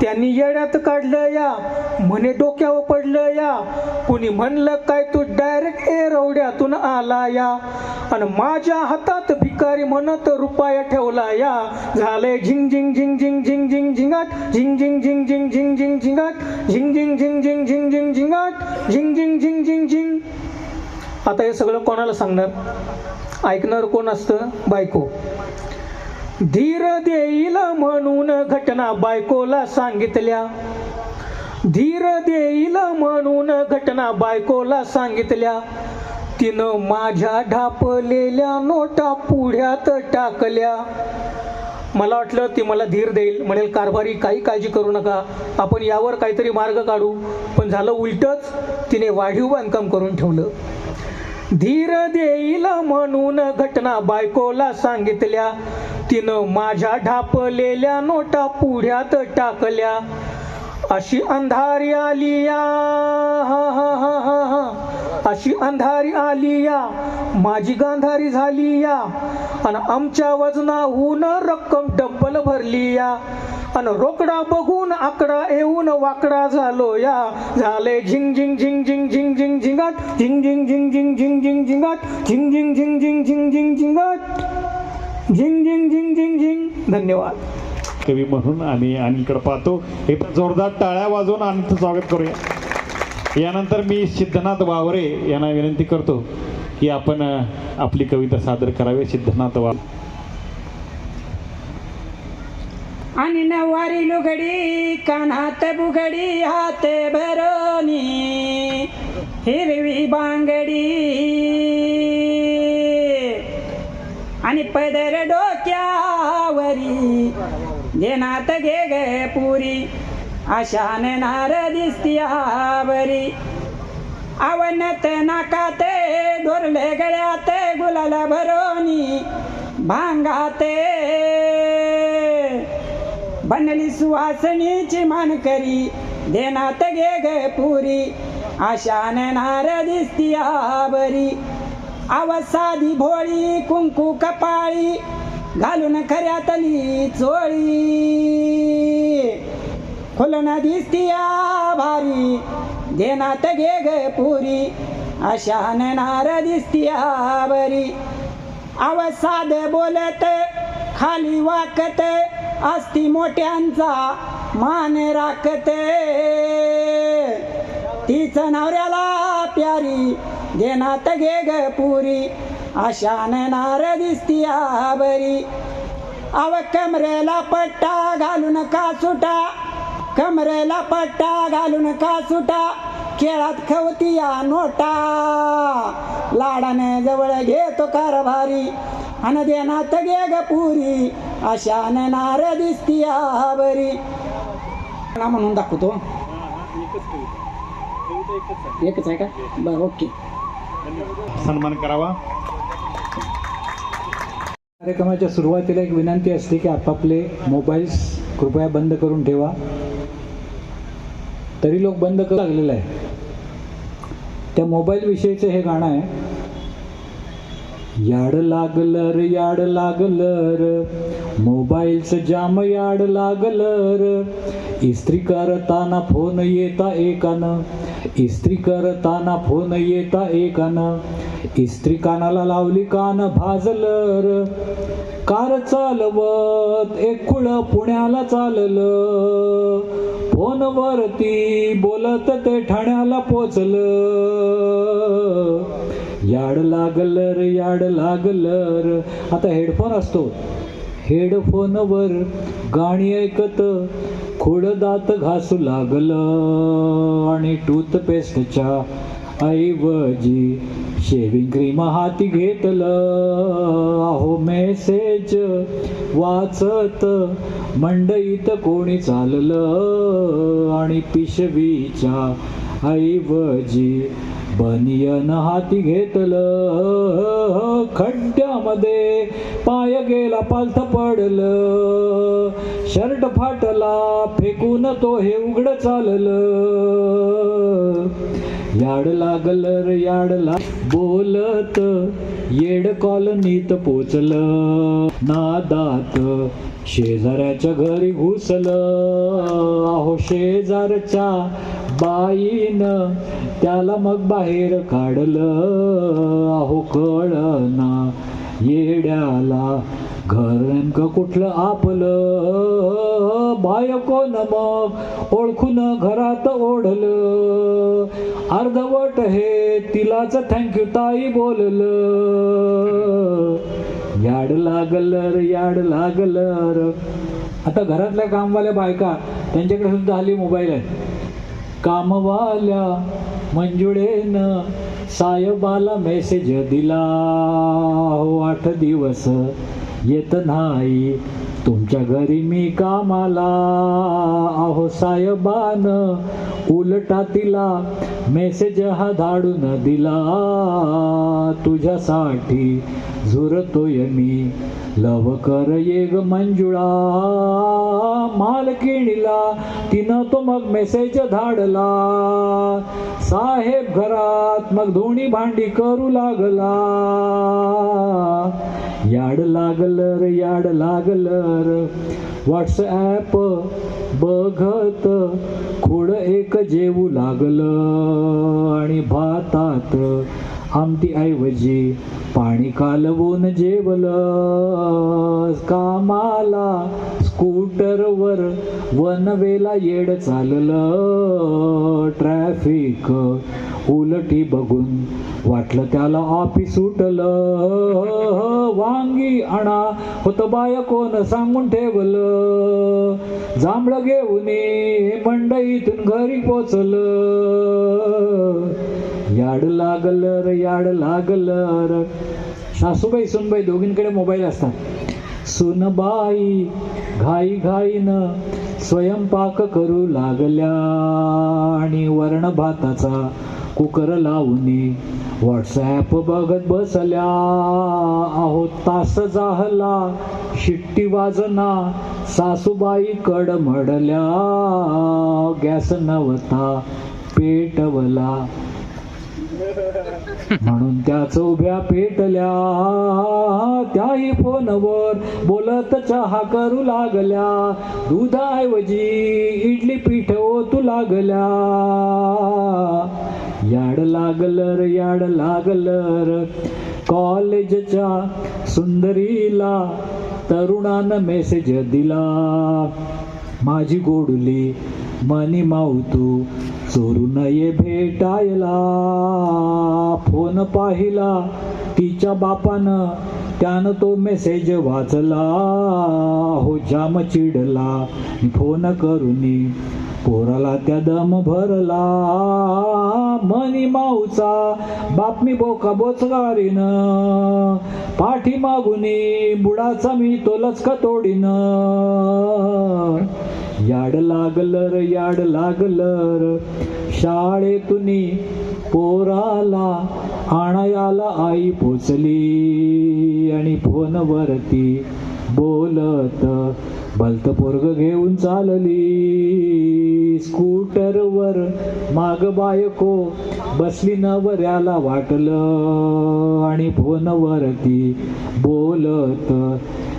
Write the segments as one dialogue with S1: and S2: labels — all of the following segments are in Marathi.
S1: त्यांनी येड्यात काढलं या म्हणे डोक्यावर पडलं या कुणी म्हणलं काय तू डायरेक्ट एरवड्यातून आला या आणि माझ्या हातात भिकारी म्हणत रुपया ठेवला या झालंय झिंग झिंग झिंग झिंग झिंग झिंग झिंगाट झिंग झिंग झिंग झिंग झिंग झिंग झिंगाट झिंग झिंग झिंग झिंग झिंग झिंग झिंगाट झिंग झिंग झिंग झिंग झिंग आता हे सगळं कोणाला सांगणार ऐकणार कोण असतं बायको धीर देईल म्हणून घटना बायकोला सांगितल्या. धीर देईल म्हणून घटना बायकोला सांगितल्या. तिनं माझ्या ढापलेल्या नोटा पुढ्यात टाकल्या. मला वाटलं ती मला धीर देईल म्हणेल कारभारी काही काळजी करू नका. आपण यावर काहीतरी मार्ग काढू. पण झालं उलटच तिने वाढीव बांधकाम करून ठेवलं. धीर देईल म्हणून घटना बायकोला सांगितल्या. तिनं माझ्या ढापलेल्या नोटा पुढ्यात टाकल्या अशी अंधारी आली या अशी अंधारी आली या माझी गांधारी झाली या आणि आमच्या वजनाहून रक्कम डब्बल भरली या आणि रोकडा बघून आकडा येऊन वाकडा झालो या झाले झिंग झिंग झिंग झिंग झिंग झिंग झिंगाट झिंग झिंग झिंग झिंग झिंग झिंग झिंगाट झिंग झिंग झिंग झिंग झिंग झिंग झिंगाट झिंग झिंग झिंग झिंग झिंग. धन्यवाद.
S2: कवी म्हणून आणि अनिलकडे पाहतो. हे पण जोरदार टाळ्या वाजवून अनिलचं स्वागत करूया. यानंतर मी सिद्धनाथ वावरे यांना विनंती करतो की आपण आपली कविता सादर करावी. सिद्धनाथ वाव
S3: आणि नवारी लुगडी कानात बुगडी हात भरोनी हिरवी बांगडी. आणि पदर डोक्यावरी. घेनात घे ग पुरी. आशान नार दिसतीवरी आवनत नाकात डोरले गळ्यात गुलाल भरोनी. भांगाते बनली सुवासणीची मानकरी. देनात गे ग पुरी. आशान नार दिसतीया बरी अवसादी भोळी कुंकू कपाळी घालून खऱ्यातली चोळी. खुलना दिसतिया भारी देनात गे ग पुरी अशा नार दिसतिया बरी. अवसाद बोलत खाली वाकत असती मोठ्यांचा मान राखत. तीच नवऱ्याला प्यारी देनात घे ग पुरी. आशान नार दिसती बरी अव कमरेला पट्टा घालून का सुटा? कमरेला पट्टा घालून का सुटा? खेळात खवतिया नोटा. लाडाने जवळ घेतो कारभारी. अन देनात गे ग पुरी. आशान नार दिसतीया बरी म्हणून दाखवतो. एकच आहे का? बरं ओके.
S2: सन्मान करावा.
S4: कार्यक्रमाच्या सुरुवातीला एक विनंती असते की आपापले मोबाईल्स कृपया बंद करून ठेवा. तरी लोक बंद करू लागलेलं आहे त्या मोबाईल विषयीचं हे गाणं आहे. याड लागलर याड लागलर र मोबाईलचं जाम याड लागलर इस्त्री करताना फोन येता एकानं. इस्त्री करताना फोन येता एकान. इस्त्री कानाला लावली कान भाजलं र कार चालवत एक खुळ पुण्याला चाललं. फोनवरती बोलत ते ठाण्याला पोचलं. याड लागलं र याड लागलं र आता हेडफोन असतो. हेडफोनवर गाणी ऐकत खोड दात घासू लागलं आणि टूथपेस्टच्या ऐवजी शेविंग क्रीम हाती घेतलं. अहो मेसेज वाचत मंडईत कोणी चाललं आणि पिशवीच्या ऐवजी बनियन हाती घेतलं खड्ड्यामध्ये पाय गेला पालथ पडलं शर्ट फाटला फेकून तो हे उघड चाललं. याड लागल याडला याड ला बोलत येड कॉलनीत पोचलं. नादात शेजाऱ्याच्या घरी घुसलं. अहो शेजारच्या बाईनं त्याला मग बाहेर काढलं. अहो कळना येड्याला घर नेमकं कुठलं आपलं? बायको न मग ओळखून घरात ओढलं. अर्धवट हे तिलाच थँक्यू ताई बोललं. याड लागल याड लागलं आता घरातल्या कामवाल्या बायका त्यांच्याकडे सुद्धा हल्ली मोबाईल आहे कामवाल्या मंजुळेनं साहेबाला मेसेज दिला. हो आठ दिवस येत नाही. तुमच्या घरी मी कामाला अहो साहेबान. उलटा तिला मेसेज हा धाडून दिला. तुझ्यासाठी झुरतोय मी. लव कर ये ग मंजुळा. मालकिणीला तिनं तो मग मेसेज धाडला. साहेब घरात मग धोणी भांडी करू लागला. याड लागल याड लागल व्हॉट्सॲप बघत खोड एक जेवू लागलं आणि भातात आमटी ऐवजी पाणी कालवून जेवलं. कामाला स्कूटरवर वनवेला येड चाललं. ट्रॅफिक उलटी बघून वाटलं त्याला ऑफिस सुटलं वांगी आणा होत बाय कोण सांगून ठेवलं. जांभळं घेऊन ये, मंडईतून घरी पोचलं. याड लागल र याड लागलं र. सासूबाई सुनबाई दोघींकडे मोबाईल असतात. सुनबाई घाई घाईनं स्वयंपाक करू लागल्या. आणि वर्ण भाताचा कुकर लावून व्हॉट्सॲप बघत बसल्या. अहो तास जाहला शिट्टी वाजना सासूबाई कड मडल्या गॅस नव्हता पेटवला. म्हणून त्या चौभ्या पेटल्या. त्याही फोनवर बोलत चहा करू लागल्या. दुधाऐवजी इडली पीठ ओतू लागल्या. याड लागलर र याड लागलर. कॉलेजच्या सुंदरीला तरुणानं मेसेज दिला. माझी गोडुली मनी मावतू चोरून ये भेटायला. फोन पाहिला तिच्या बापानं. त्यानं तो मेसेज वाचला. हो जाम चिडला. फोन करून पोराला त्या दम भरला. मनी माऊचा बापमी बोका बोचगारीन. पाठी मागुनी बुडाचा मी तो लचका तोडीन. याड लागलर याड लागलर. शाळेतून शाळेतुनी पोराला आणायाला आई पोचली. आणि फोनवरती बोलत भलत पोरग घेऊन चालली. स्कूटरवर माग बायको बसली नवऱ्याला वाटलं आणि फोनवरती बोलत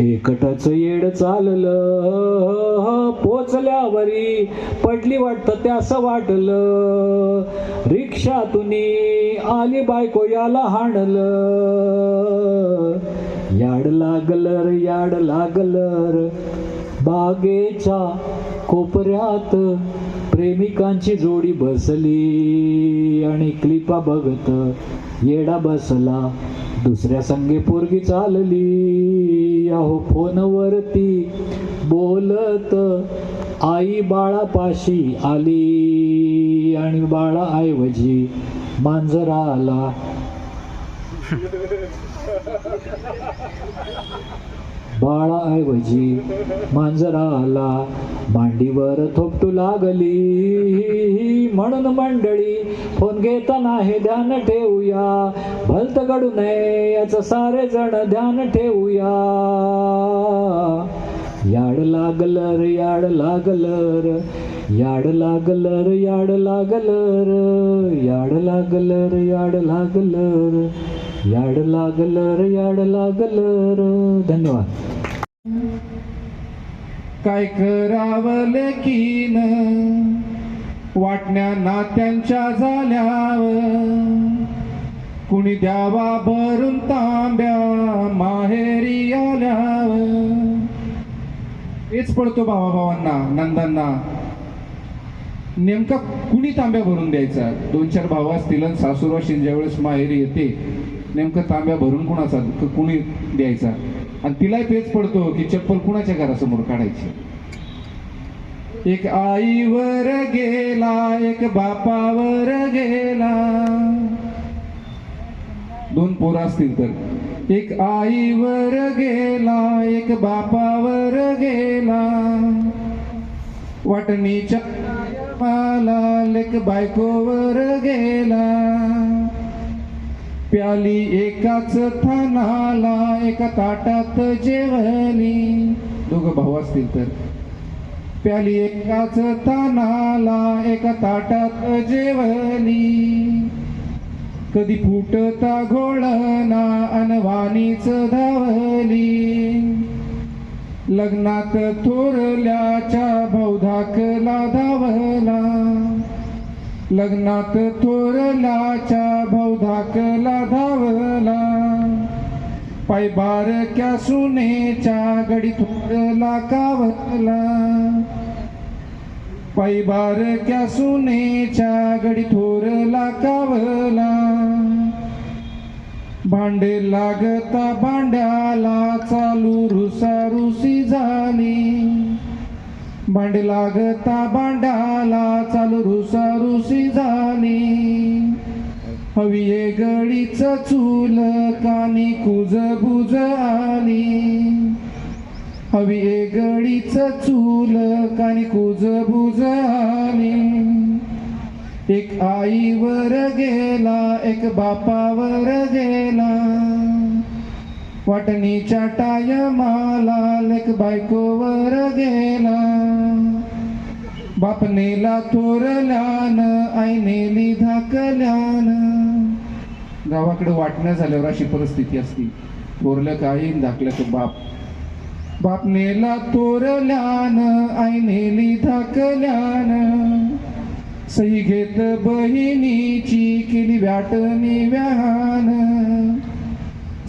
S4: एकटच येड चाललं. पोचल्यावरी पडली वाटतं ते असं वाटलं. रिक्षातून आली बायको याला हाणलं. याड लागलर याड लागलर बागेच्या कोपऱ्यात प्रेमिकांची जोडी बसली आणि क्लिपा बघत येडा बसला. दुसऱ्या संगे पोरगी चालली. अहो फोनवरती बोलत आई बाळापाशी आली आणि बाळाऐवजी मांजरा आला बाळाऐवजी मांजरा आला मांडीवर थोपटू लागली. म्हणून मंडळी फोन घेताना हे ध्यान ठेवूया. भलत घडू नये याचं सारे जण ध्यान ठेवूया. याड लागलं र याड लागलं याड लागलर याड लागलं र याड लागलर याड लागलर. याड लागल याड लागलं धन्यवाद.
S5: काय करावं कीन वाटण्या नात्यांच्या झाल्यावर कुणी द्यावा भरून तांब्या माहेरी आल्यावर. हेच पडतो भावा भावांना नंदांना. नेमका कुणी तांब्या भरून द्यायचा? दोन चार भाव असतील सासूर सासूरवाशीन ज्यावेळेस माहेरी येते. नेमकं तांब्या भरून कुणाचा कुणी द्यायचा? आणि तिलाही पेच पडतो की चप्पल कुणाच्या घरासमोर काढायची? एक आईवर गेला एक बापावर गेला. दोन पोरं असतील तर. एक आईवर गेला एक बापावर गेला. वाटणीच्या माला लेक बायकोवर गेला. प्याली एकाच थानाला एका ताटात जेवली. दोघं भाऊ असतील तर. प्याली एकाच तानाला एका ताटात जेवली. कधी फुटता घोळना अनवानीच धावली. लग्नात थोरल्याच्या भौधाकला धावला. लग्नात थोरलाच्या भाऊ धाकला धावला. पाय बारक्या सुनेच्या गडी थोरला कावला. पायी बारक्या सुनेच्या गडी थोरला कावला. भांडे लागता भांड्याला चालू रुसारुसी झाली. भांडे लागता भांड्याला चालू रुसा रुसारुसी झाली हवी ये गडीच चूल कानी कुजबुज आली. हवी ए गडीच चूल कानी कुजबुज आली. एक आईवर गेला एक बापावर गेला. वाटणीच्या टायमाला लेक बायकोवर गेला. बाप नेला आईनेली आई धाकल्यान. गावाकडे वाटण्या झाल्यावर अशी परिस्थिती असती. थोरलं काही धाकलं बाप. बाप नेला तोरल्यान आईनेली धाकल्यान. सही घेत बहिणीची केली व्याटणी व्याहान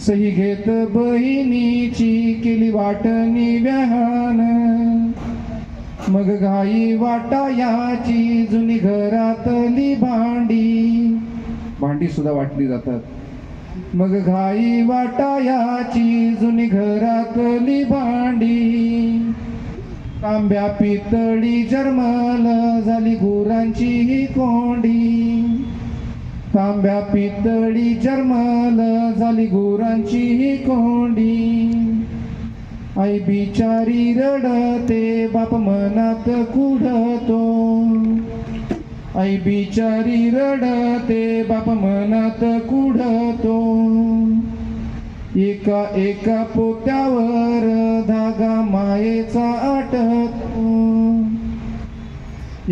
S5: सही घेत बहिणीची केली वाटणी व्याहान मग घाई वाटायाची जुनी घरातली भांडी. भांडी सुद्धा वाटली जातात. मग घाई वाटा याची जुनी घरातली भांडी. तांब्या पितळी जर्मल झाली गुरांची ही कोंडी. तांब्या पितळी जर्मल झाली गुरांची ही कोंडी. आई बिचारी रडते बाप मनात कुढतो आई बिचारी रडते बाप मनात कुढतो एका एका पोत्यावर धागा मायेचा आटतो.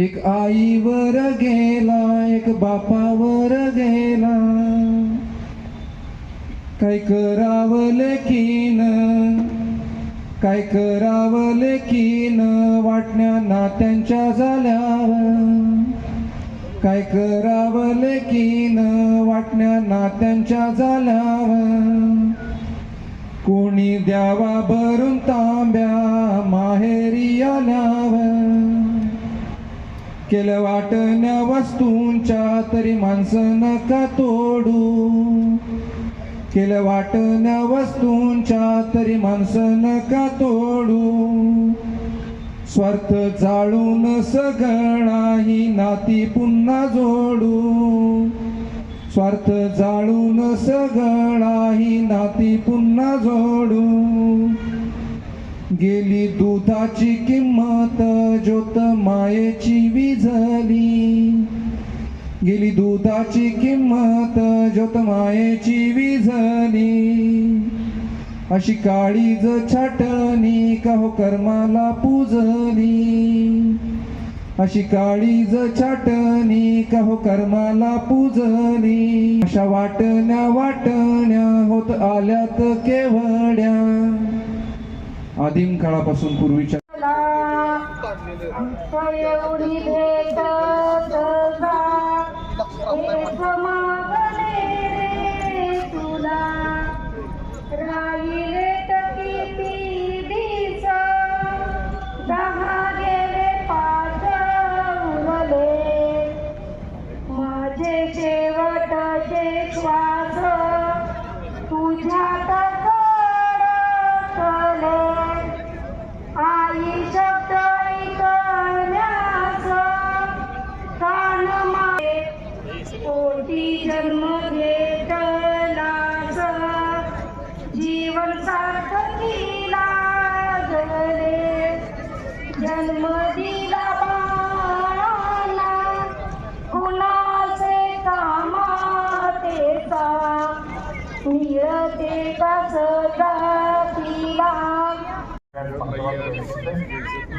S5: एक आईवर गेला एक बापावर गेला. काय करावं लेखीन काय करावं लेखीन वाटण्या नात्यांच्या झाल्यावर? काय करावं लेखीन वाटण्या नात्यांच्या झाल्यावर? कोणी द्यावा भरून तांब्या माहेरी आल्यावर? केलं वाटण्या वस्तूंच्या तरी माणसं नका तोडू. केलं वाटण्या वस्तूंच्या तरी माणसं नका तोडू. स्वार्थ जाळून सगळाही नाती पुन्हा जोडू. स्वार्थ जाळून सगळाही नाती पुन्हा जोडू. गेली दुधाची किंमत ज्योत मायेची विझली. गेली दुधाची किंमत ज्योत मायेची विझली अशी काळीज छाटणी का हो कर्माला पूजनी अशी काळीज छाटणी का हो कर्माला पूजनी अशा वाटण्या वाटण्या होत आल्यात केवड्या. आदिम काळापासून पूर्वीच्या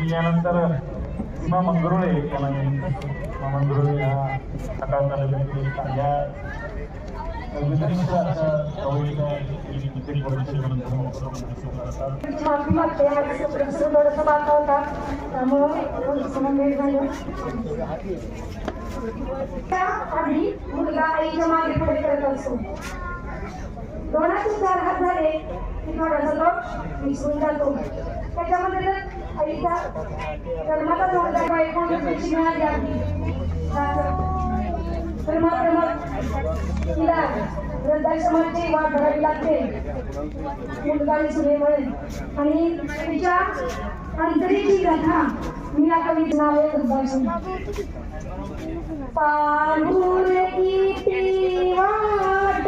S2: यानंतर सीमा मंगरुळे यांना सीमा मंगरुळे ह्या सकाळ तालुक्यातील चांगल्या विशिष्ट अशा
S6: त्या मुलगा आईच्या मागे पुढे करत असतो दोनाचे चार हात झाले. की थोडासा तो विसरून जातो त्याच्यामध्ये जर कर्माचा जन्माचा जोडदार बायको दुसरीची मिळाली आधी तर मात्र मग तिला वृद्धाश्रमाची वाट धरावी लागते. मुलगा सुनेमुळे. आणि तिच्या अंतरीची कथा मी आता मी आहे वृद्धाश्रम पाहून वाट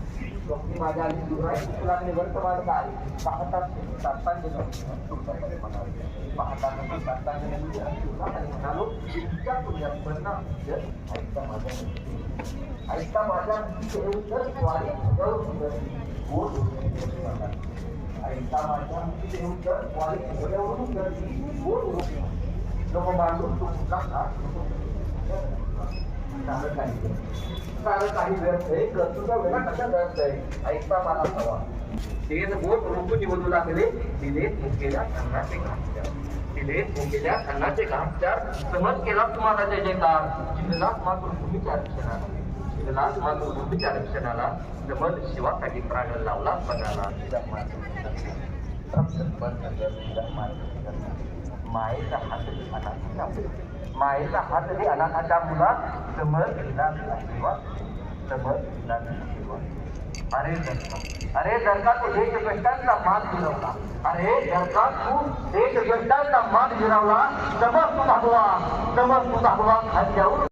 S2: सन्मान
S7: माझ्या आधी दुराई तुला वर्तमान काय पाहतात सातांनी पाहताना सातांनी आणि म्हणालो इतक्या पुण्यात परिणाम ऐकता माझ्या ऐकता माझ्या गोड ऐकता माझ्या देवतरद्वारे भगवून गर्दी गोड लोक मांडून तुमचा कारण काही कारण काही व्यर्थ आहे. कर्तृत्व वेळा कशा व्यर्थ आहे? ऐकता मला हवा. तेच बोट रूप निवडू लागले. दिले मुकेल्या अन्नाचे घामचार. दिले मुकेल्या अन्नाचे घामचार समज केला तुम्हाला जय जयकार चिन्हलाच मातृभूमीच्या रक्षणाला चिन्हलाच मातृभूमीच्या रक्षणाला समज शिवासाठी प्राण लावला पणाला मायेचा हात अनाथाच्या मायेचा हात दे अनाथाच्या मुला समज दिला सेवा समज दिला सेवा अरे जर अरे जर तू देश कष्टांचा मान फिरवला अरे जर तू देश कष्टांचा मान फिरवला समज तू दाखवा समज तू दाखवा